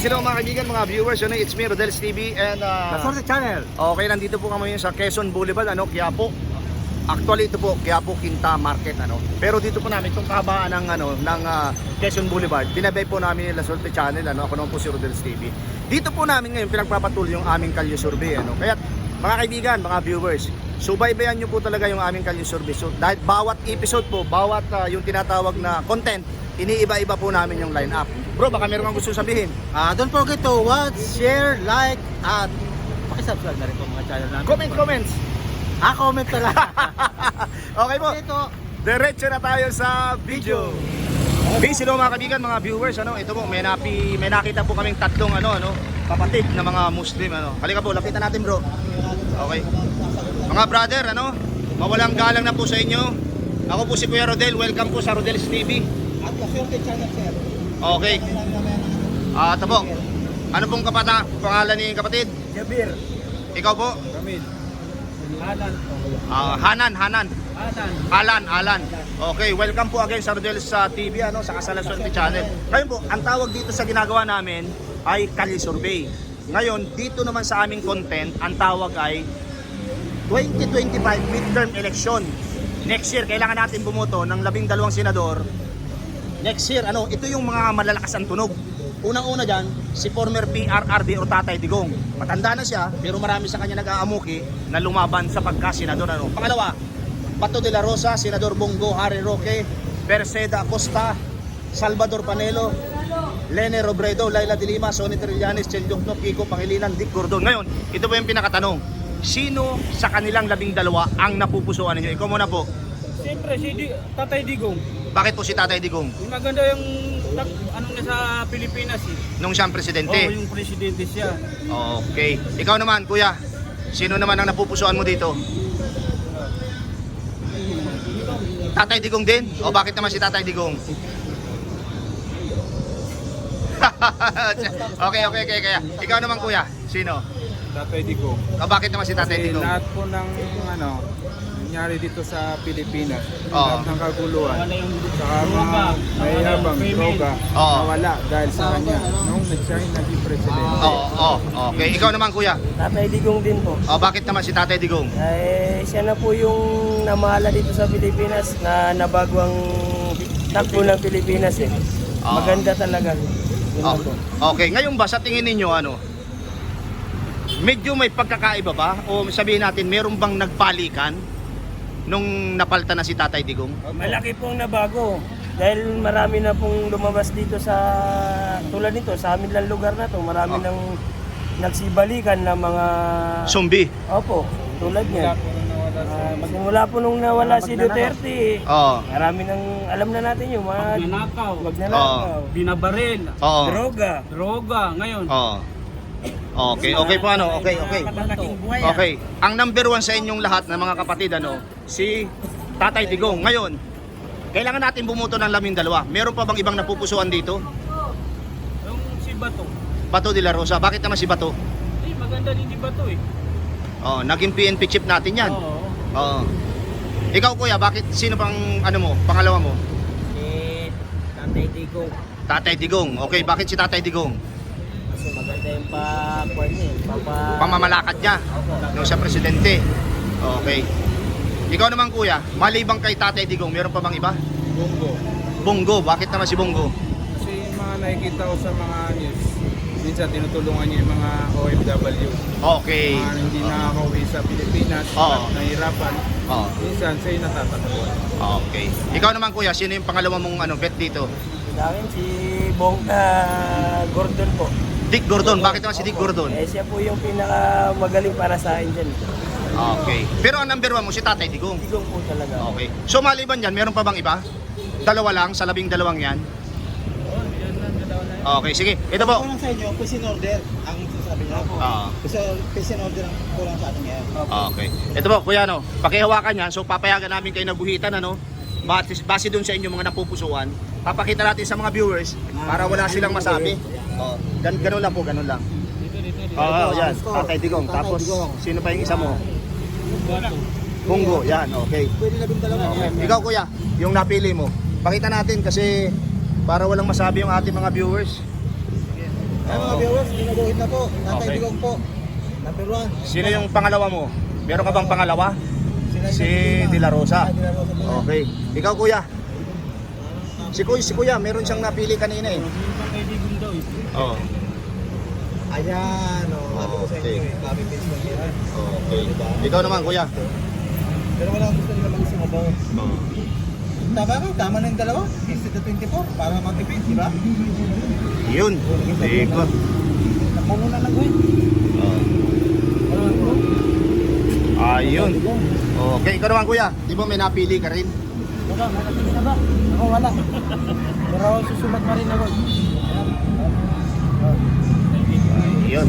Peace hello mga kaibigan, mga viewers. Ano, it's me, Rodels TV. And, uh, Sorry Channel. okay, nandito po kami sa Quezon Boulevard, ano, Quiapo. Actually, ito po, Quiapo Quinta Market, ano. Pero dito po namin, itong kahabaan ng, ano, ng ah, Quezon Boulevard, binabay po namin yung La Suerte Channel, ano. Ako naman po si Rodels TV. Dito po namin ngayon, pinagpapatuloy yung aming kalye survey, ano. Kaya, mga kaibigan, mga viewers, subaybayan nyo po talaga yung aming kalye survey. So, dahil bawat episode po, bawat ah, yung tinatawag na content, iniiba-iba po namin yung line-up. Bro, baka meron kang gusto sabihin. Ah, don't forget to watch, share, like, at pakisubscribe na rin po mga channel namin. Comment, comments. Ah, comment na lang. Okay po. Ito, Diretso na tayo sa video. Peace hello mga kaibigan, mga viewers, ano, ito po, may napi, may nakita po kaming tatlong ano, ano, kapatid na mga Muslim, ano. Halika po, lapitan natin, bro. Okay. Mga brother, ano, mawalang galang na po sa inyo. Ako po si Kuya Rodel, welcome po sa Rodel's TV. at La Suerte Channel, sir. Okay. Ah, ito po. Ano pong kapata, pangalan ni kapatid? Jabir. Ikaw po? Kamil. Alan. Ah, Hanan, Hanan. Alan. Alan, Alan. Okay, welcome po again sa Rodel's sa TV, ano, sa Kasalaswerte Channel. Ngayon po, ang tawag dito sa ginagawa namin ay Kali Survey. Ngayon, dito naman sa aming content, ang tawag ay 2025 midterm election. Next year, kailangan natin bumoto ng labing dalawang senador. Next year, ano, ito yung mga malalakas ang tunog. Unang-una dyan, si former PRRD o Tatay Digong. Matanda na siya, pero marami sa kanya nag-aamuki na lumaban sa pagka-senador. Ano. Pangalawa, Bato de la Rosa, Senador Bongo, Harry Roque, Perseda Acosta, Salvador Panelo, Lene Robredo, Laila de Lima, Sonny Trillanes, Chen Jokno, Kiko Pangilinan, Dick Gordon. Ngayon, ito po yung pinakatanong. Sino sa kanilang labing dalawa ang napupusuan ninyo? Ikaw muna po. Siyempre, si Di- Tatay Digong. Bakit po si Tatay Digong? Yung maganda yung ano na sa Pilipinas eh. Nung siyang Oo, presidente. yung presidente siya. Okay. Ikaw naman, kuya. Sino naman ang napupusuan mo dito? Tatay Digong din? O bakit naman si Tatay Digong? okay, okay, okay, kaya. Ikaw naman, kuya. Sino? Tatay Digo. O bakit naman si Tatay Kasi Digong? lahat po ng ano, nangyari dito sa Pilipinas, Oo. lahat ng kaguluhan, Wala yung saka mga mayabang droga, Oo. nawala dahil sa kanya nung siya yung naging presidente. Oo, oh, okay. Ikaw naman, kuya. Tatay Digong din po. O bakit naman si Tatay Digong? Eh, siya na po yung namahala dito sa Pilipinas na nabago ang takbo ng Pilipinas eh. Ah. Maganda talaga. Yun Oh, lang po. okay, ngayon ba sa tingin ninyo ano? Medyo may pagkakaiba ba? O sabihin natin, meron bang nagpalikan nung napalta na si Tatay Digong? Malaki pong nabago. Dahil marami na pong lumabas dito sa tulad nito sa amin lang lugar na to, marami Oh. nang nagsibalikan ng mga Zombie. Opo, tulad niyan. Ah, magmula po nung nawala si Duterte, Oo. marami nang alam na natin yung mga Magnanakaw, magnanakaw, binabaril, Oo. droga. droga. Ngayon, Oo. Okay, okay po ano? Okay, okay. Okay. Ang number one sa inyong lahat na mga kapatid ano, si Tatay Digong. Ngayon, kailangan natin bumuto ng laming dalawa. Meron pa bang ibang napupusuan dito? yung si Bato. Bato de la Rosa. Bakit naman si Bato? Eh, maganda din si Bato eh. Oh, naging PNP chip natin 'yan. Oo. Oo. Ikaw kuya, bakit sino pang ano mo, pangalawa mo? Si Tatay Digong. Tatay Digong. Okay, bakit si Tatay Digong? Kasi maganda yung pa-kwan niya. eh, Papa... Pamamalakad niya nung siya presidente. Okay. Ikaw naman kuya, malibang kay Tatay Digong, meron pa bang iba? Bongo. Bongo, bakit naman si Bongo? Kasi yung mga nakikita ko sa mga news, minsan tinutulungan niya yung mga OFW. Okay. Mga hindi nakakauwi sa Pilipinas, Oo. at nahihirapan. Oh, Minsan siya yung natatakbuhan. okay. Ikaw naman kuya, sino yung pangalawa mong ano, bet dito? Sa akin si Bongka Gordon po. Dick Gordon, bakit naman si Dick Gordon? Eh siya po yung pinaka magaling para sa akin dyan. Okay. Pero ang number one mo si Tatay Digong. Digong po talaga. Okay. So maliban yan, meron pa bang iba? Dalawa lang, sa labing dalawang yan? Okay, sige. Ito po. Kulang sa inyo, peace in order ang sasabi niyo. Ah, Kasi peace in order ang kulang sa atin ngayon. okay. Ito po, kuya, no, pakihawakan yan. So, papayagan namin kayo nabuhitan, ano, base, base dun sa inyong mga napupusuan. Papakita natin sa mga viewers para wala silang masabi. Oh, gan ganun lang po, ganun lang. Oo, oh, yan. Tatay Digong. Tapos, sino pa yung isa mo? Bungo, yan, okay. Pwede na bin dalawa. okay. Ikaw, kuya, yung napili mo. Pakita natin kasi para walang masabi yung ating mga viewers. Ay mga viewers, ginuguhit na po. Tatay Okay. Digong po. Number one. Sino yung pangalawa mo? Meron ka bang pangalawa? Si yung De La Rosa. Ah. Okay. Ikaw kuya. Si kuya, si kuya, meron siyang napili kanina eh. Isang kaibigan daw eh. Oo. Ayan, oh, sabi ko sa inyo Okay. eh, paste lang yan. Okay. Ikaw naman kuya. Pero wala gusto nila mag-sumabaw. Tama ba? Tama na yung dalawa. Instead of 24, para matipid, di ba? Yun. Iko. Napuno na lang ko eh. Ayun. Okay, ikaw naman kuya. Di ba may napili ka rin? Wala, nakapili na ba? Ako wala. Pero susulat pa rin ako. Ayun.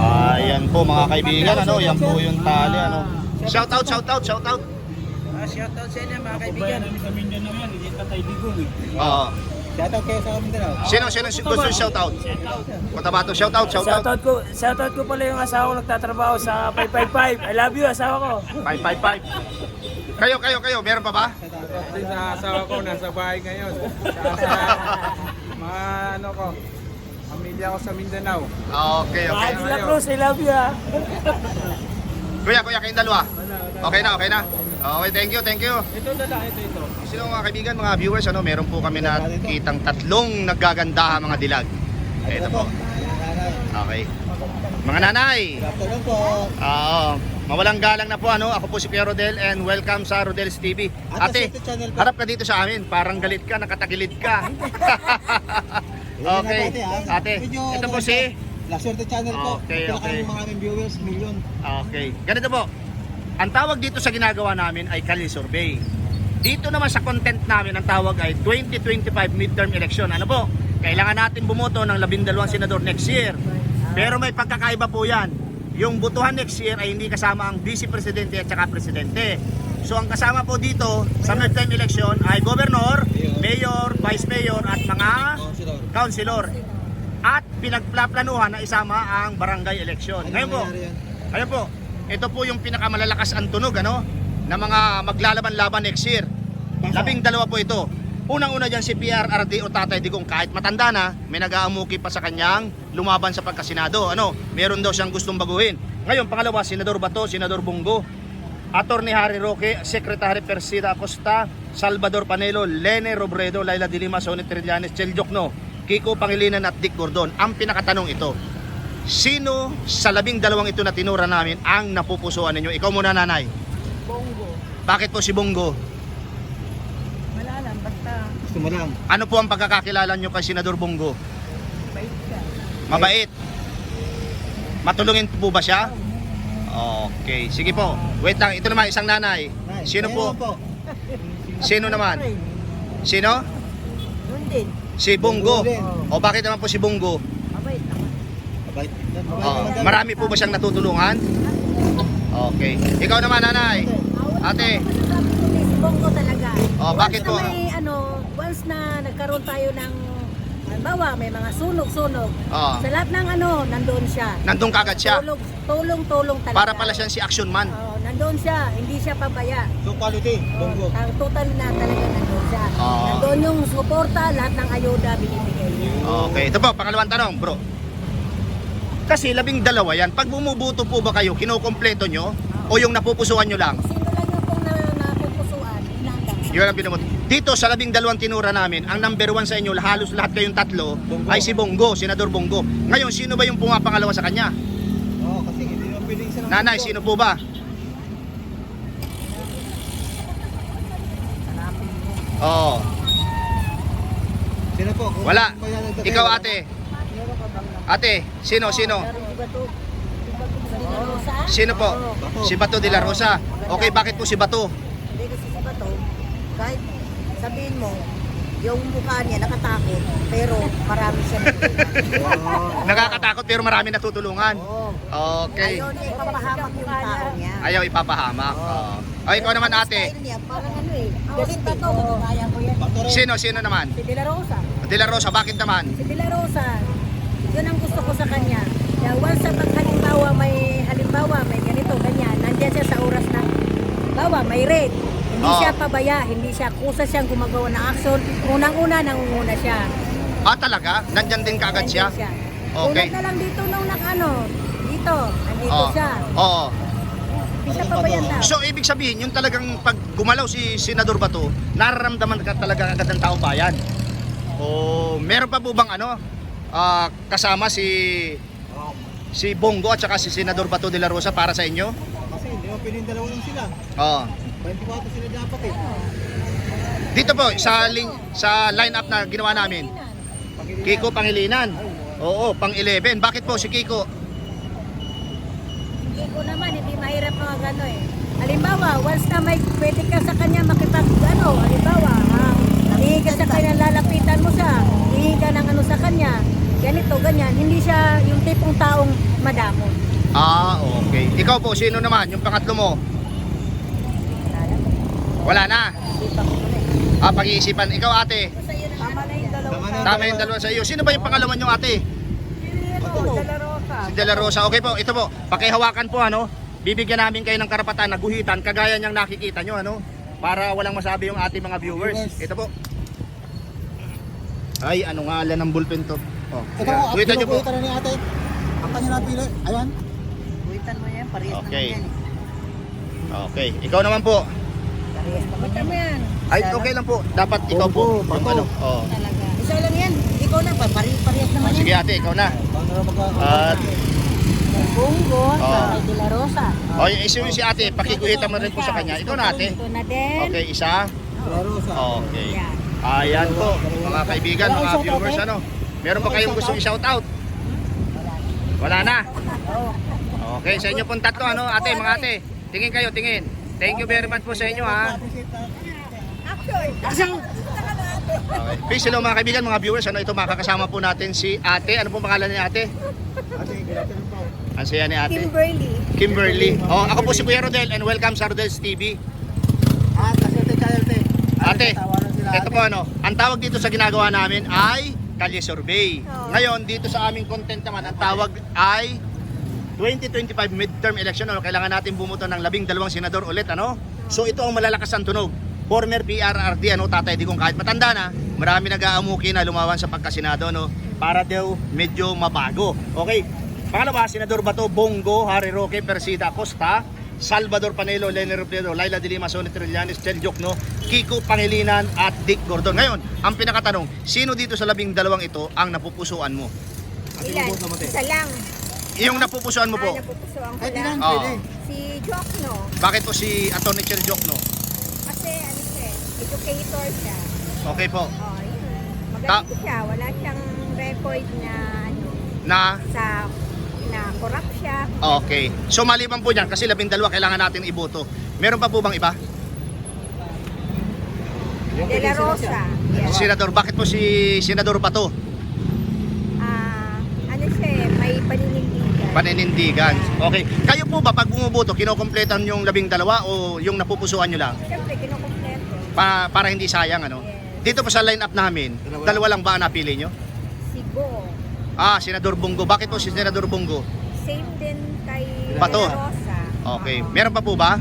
Ayan po mga kaibigan, ano, yan po yung tali, ano. Shout out, shout out, shout out. Ah, shoutout sa inyo mga kaibigan. Namin sa Mindanao yan, hindi tatay digong eh. Oo. Shoutout kayo sa amin dalaw. Sino, sino gusto yung shout out? Cotabato, shout out, shout out. Shoutout ko, shoutout ko pala yung asawa ko nagtatrabaho sa 555. I love you, asawa ko. 555. Kayo, kayo, kayo, meron pa ba? Sa asawa ko, nasa bahay ngayon. Sa mga ano ko, pamilya ko sa Mindanao. Okay, okay. Mahal sila Cruz, I love you ah. Kuya, kuya, kayong dalawa. Okay na, okay na. Okay, thank you, thank you. Ito dala, ito, ito. Sino mga kaibigan, mga viewers, ano, meron po kami nakitang tatlong naggagandahan mga dilag. Ito po. Okay. Mga nanay, Afternoon po. Oo. Mawalang galang na po ano. Ako po si Pierre Rodel and welcome sa Rodel's TV. Ate, harap ka dito sa amin. Parang galit ka, nakatagilid ka. okay. Ate, ito po si La Suerte Channel po. Okay, Pinaka okay. yung maraming viewers, million. Okay. Ganito po. Ang tawag dito sa ginagawa namin ay Kali Survey. Dito naman sa content namin, ang tawag ay 2025 midterm election. Ano po? Kailangan natin bumoto ng labindalawang senador next year. Pero may pagkakaiba po yan. Yung botohan next year ay hindi kasama ang vice presidente at saka presidente. So ang kasama po dito sa midterm election ay governor, mayor, vice mayor at mga Councilor. At pinagplaplanuhan na isama ang barangay election. Ano Ngayon po, mangyayari yan? Ayun po, ito po yung pinakamalalakas ang tunog ano, na mga maglalaban-laban next year. Labing dalawa po ito. Unang-una dyan si PRRD o Tatay Digong kahit matanda na, may nag-aamuki pa sa kanyang lumaban sa pagkasinado. Ano, meron daw siyang gustong baguhin. Ngayon, pangalawa, Senador Bato, Senador Bungo, Attorney Harry Roque, Secretary Persida Acosta, Salvador Panelo, Lene Robredo, Laila Dilima, Sonny Trillanes, Chel Jokno, Kiko Pangilinan at Dick Gordon. Ang pinakatanong ito, Sino sa labing dalawang ito na tinura namin ang napupusuan ninyo? Ikaw muna, nanay. Bongo. Bakit po si Bongo? Wala lang, basta Gusto mo lang. Ano po ang pagkakakilala nyo kay Senador Bongo? bait ka. Mabait. Matulungin po ba siya? Okay, sige po. Wait lang, ito naman isang nanay. Nay, Sino ngayon po? Sino naman? Sino? Yun din. Si din. O bakit naman po si Bongo? Mabait naman. Mabait. Daw. marami po ba siyang natutulungan? Okay. Ikaw naman, nanay. Ate. Si Bongo talaga. Oh, bakit once po? Na may, ano, once na nagkaroon tayo ng, halimbawa, may mga sunog-sunog. Oo. Sa lahat ng ano, nandoon siya. Nandun kagad siya. Tulong, tulong-tulong talaga. Para pala siyang si action man. Oo, nandoon siya. Hindi siya pabaya. So quality, bongo. Oo, ang total na talaga nandoon siya. Oo. Nandoon yung suporta, lahat ng ayuda binibigay niya. Okay, ito po, pangalawang tanong, bro. Kasi labing dalawa yan. Pag bumubuto po ba kayo, kinukompleto nyo? O yung napupusuan nyo lang? Sino lang yung pong na, napupusuan, inandang. Yun ang binumot. Dito sa labing dalawang tinura namin, ang number one sa inyo, halos lahat kayong tatlo, Bongo. ay si Bongo, Senador Bongo. Ngayon, sino ba yung pumapangalawa sa kanya? Oo, kasi hindi naman pwedeng isa lang. Nanay, bongo. sino po ba? Oo. Sino po? Kung Wala. may Ikaw wala. ate. Ate, sino, sino? Sino po? Bato. Si Bato de la Rosa. Okay, bakit po si Bato? Hindi kasi si Bato, kahit sabihin mo, yung mukha niya nakatakot, pero marami siya. Oo. Nakakatakot pero marami natutulungan. Oo. Okay. Ayaw niya ipapahamak yung tao niya. Ayaw ipapahamak. Oo. O, ikaw naman ate. Style niya, parang galit Bato, kaya ko yan. Sino, sino naman? Si De La Rosa. De la Rosa, bakit naman? Si De La Rosa, yun ang gusto ko sa kanya. Kaya once sa pag halimbawa may halimbawa may ganito, ganyan, nandiyan siya sa oras na bawa may red. Hindi Oo. siya pabaya, hindi siya kusa siyang gumagawa ng action. Unang-una nangunguna siya. Ah, talaga? Nandyan din kaagad siya? Nandyan Okay. Tulad na lang dito nung nak ano, dito, andito Oo. So, ibig sabihin, yung talagang pag gumalaw si Senador Bato, nararamdaman ka talaga agad ng taong bayan. O meron pa po bang ano, ah, kasama si si Bongo at saka si Senador Bato de la Rosa para sa inyo? Kasi hindi mo dalawa lang sila. Oo. 24 sila dapat eh. Dito po sa lin- sa lineup na ginawa namin. Kiko Pangilinan. Oo, pang 11. Bakit po si Kiko? Ko naman, hindi mahirap mga gano eh. Halimbawa, once na may pwede ka sa kanya makipag ano, halimbawa, ah, hihingi ka sa kanya, lalapitan mo siya, hihingi ka ng ano sa kanya, ganito, ganyan. Hindi siya yung tipong taong madamo. Ah, okay. Ikaw po, sino naman? Yung pangatlo mo? Wala na. Ah, pag-iisipan. Ikaw ate. Tama na yung dalawa. Tama yung dalawa sa iyo. Sino ba yung pangalawa nyo ate? Si De La Rosa. Okay po, ito po. Pakihawakan po ano. Bibigyan namin kayo ng karapatan na guhitan kagaya niyang nakikita nyo ano. Para walang masabi yung ating mga viewers. Ito po. Ay, ano nga ala ng bullpen to. Oh. Ito mo, Guhitan nyo po. na ni ate. Ang kanya napili. Ayan. Buwitan mo yan, parehas Okay. naman yan. Okay. Ikaw naman po. Parehas naman yan. Ay, okay lang po. Dapat ikaw po. Yung ano. Oh. Talaga. Isa lang yan. Ikaw na, parehas, naman Sige yan. ate, ikaw na. At Bungo, Oh. sa De La Rosa. oh, yung issue si ate, pakiguhitan mo rin po sa kanya. Ikaw na ate. Ito na din. Okay, isa. Rosa. Okay. Yan. Ayan po, mga kaibigan, mga viewers, ano. Meron ba kayong gustong i-shout out? Wala na. Okay, sa inyo pong tatlo, ano, ate, mga ate. Tingin kayo, tingin. Thank you very much po sa inyo, ha. Okay. Peace, hello mga kaibigan, mga viewers. Ano ito, makakasama po natin si ate. Ano po pangalan ni ate? Ate. Ang saya ni ate. Kimberly. Kimberly. Oh, ako po si Kuya Rodel and welcome sa Rodel's TV. Ah, kasi ate, channel te. Ate, Tawanan sila. ito po ano, ang tawag dito sa ginagawa namin ay Kalye Survey. Ngayon, dito sa aming content naman, ang tawag ay 2025 midterm election. Ano, kailangan natin bumuto ng labing dalawang senador ulit. Ano? So ito ang malalakas ang tunog. Former PRRD, ano, Tatay Digong, kahit matanda na, marami nag-aamuki na lumawan sa pagkasenado, no? Para daw medyo mabago. Okay, pangalawa, Senador Bato, Bongo, Harry Roque, Persida Costa, Salvador Panelo, Lenny Robredo, Laila de Lima, Sonny Trillanes, Chel Jokno, Kiko Pangilinan at Dick Gordon. Ngayon, ang pinakatanong, sino dito sa labing dalawang ito ang napupusuan mo? Ilan? Isa lang. Yung napupusuan mo po, Ah, napupusuan ko Ay, lang. Oo. pwede. Si Jokno. bakit po si Atty. Chel Jokno? Kasi ano siya, eh, educator siya. Okay po, Oh, yun. Magaling siya. Wala siyang record na ano, na sa na corrupt siya. Okay. So maliban po dyan, kasi labing dalawa kailangan natin iboto. Meron pa po bang iba? De La Rosa. Yes. Senador, bakit po si Senador Bato? Ah, ano siya, eh, may paninindigan. Paninindigan. Okay. Kayo po ba pag bumuboto, kinokompletan yung labing dalawa o yung napupusuan nyo lang? Pa, para hindi sayang ano? Yes. Dito po sa line-up namin, Dalawa. dalawa lang ba ang napili nyo? Si Go. Ah, Senador Bongo. Bakit po si Senador Bongo? Same din kay Bato. Rosa. Okay. Meron pa po ba? Ah,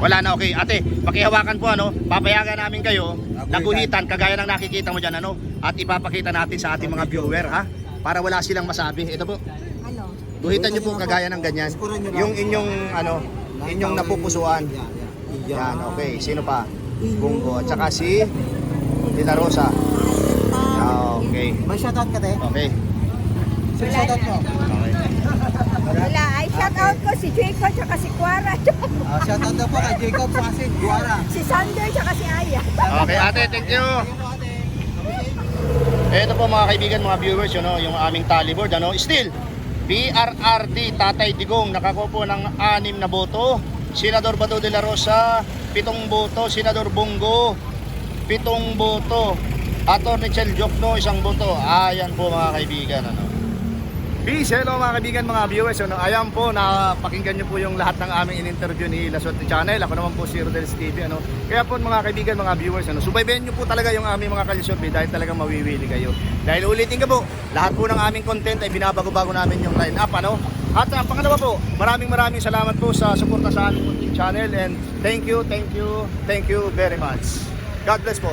wala. Na, okay. Ate, pakihawakan po ano, papayagan namin kayo, naguhitan, kagaya ng nakikita mo dyan ano, at ipapakita natin sa ating mga viewer ha, para wala silang masabi. Ito po, Ano? guhitan nyo po kagaya ng ganyan, yung inyong ano, inyong napupusuan. Yan, okay. Sino pa? Bungo. At saka si La Rosa. Ah, okay. May shoutout ka te? Okay. Sino shoutout mo? Okay. Wala. Ay, shout out ko si Jacob tsaka si Quara. Ah, shoutout daw po kay Jacob sa kasi Guara. si Sander tsaka si Aya. Okay, ate, thank you. Ito po mga kaibigan, mga viewers, yun, no, yung aming tally board. Ano? Still, PRRD Tatay Digong nakakuha po ng anim na boto. Senador Bato de la Rosa, pitong boto. Senador Bongo, pitong boto. Atty. Chel Jokno, isang boto. Ayan po mga kaibigan. Ano? Peace, hello mga kaibigan, mga viewers. Ano, ayan po, napakinggan nyo po yung lahat ng aming in-interview ni Laswerte Channel. Ako naman po si Rodel's TV. Ano. Kaya po mga kaibigan, mga viewers, ano, subaybayan nyo po talaga yung aming mga kalisurvey dahil talagang mawiwili kayo. Dahil ulitin ka po, lahat po ng aming content ay binabago-bago namin yung line-up. Ano? At uh, pangalawa po, maraming maraming salamat po sa suporta sa aming channel and thank you, thank you, thank you very much. God bless po.